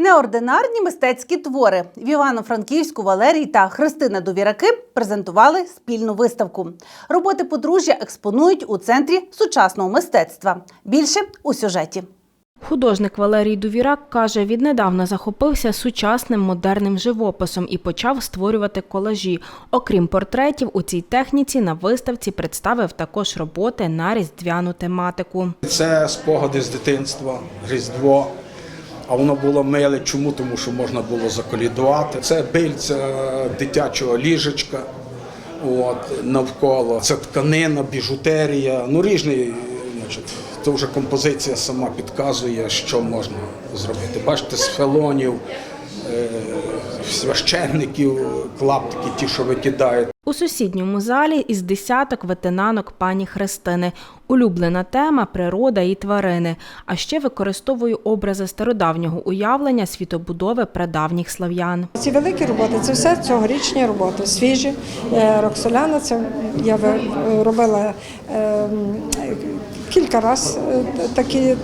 Неординарні мистецькі твори в Івано-Франківську Валерій та Христина Довіраки презентували спільну виставку. Роботи подружжя експонують у центрі сучасного мистецтва. Більше у сюжеті. Художник Валерій Дувірак каже, віднедавна захопився сучасним модерним живописом і почав створювати колажі. Окрім портретів, у цій техніці на виставці представив також роботи на різдвяну тематику. Це спогади з дитинства, Різдво. А воно було миле. Чому? Тому що можна було заколідувати. Це бильця дитячого ліжечка. От, навколо. Це тканина, біжутерія. Ну, різні. значить, то вже композиція сама підказує, що можна зробити. Бачите, з фелонів, е, священників, клаптики, ті, що викидають. У сусідньому залі із десяток ветенанок пані Христини. Улюблена тема природа і тварини. А ще використовую образи стародавнього уявлення світобудови прадавніх слав'ян. Ці великі роботи це все цьогорічні роботи, свіжі. Е, Роксоляна, це я робила е, кілька разів такі,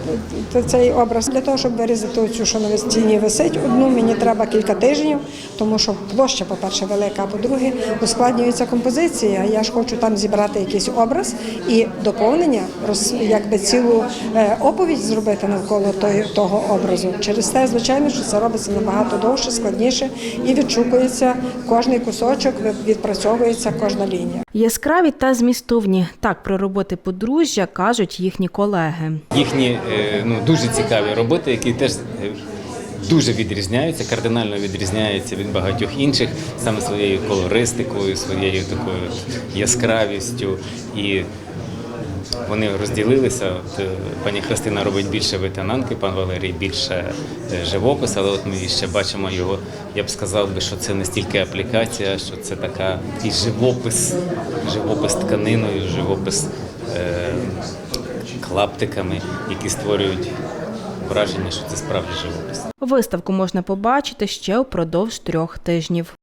цей образ. Для того, щоб вирізати цю, що на стіні висить, одну мені треба кілька тижнів, тому що площа, по-перше, велика, а по-друге, ускладнюється композиція. Я ж хочу там зібрати якийсь образ і доповнення, роз, якби цілу е, оповідь зробити навколо того образу. Через те, звичайно, що це робиться набагато довше, складніше і відшукується кожний кусочок, відпрацьовується кожна лінія. Яскраві та змістовні. Так про роботи подружжя кажуть їхні колеги. Їхні е, ну, дуже цікаві роботи, які теж е, дуже відрізняються, кардинально відрізняються від багатьох інших, саме своєю колористикою, своєю такою яскравістю. І вони розділилися. От, е, пані Христина робить більше ветенанки, пан Валерій більше живопис, але от ми ще бачимо його. Я б сказав би, що це не стільки аплікація, що це така такий живопис, живопис тканиною, живопис е, клаптиками, які створюють враження, що це справді живопис. Виставку можна побачити ще упродовж трьох тижнів.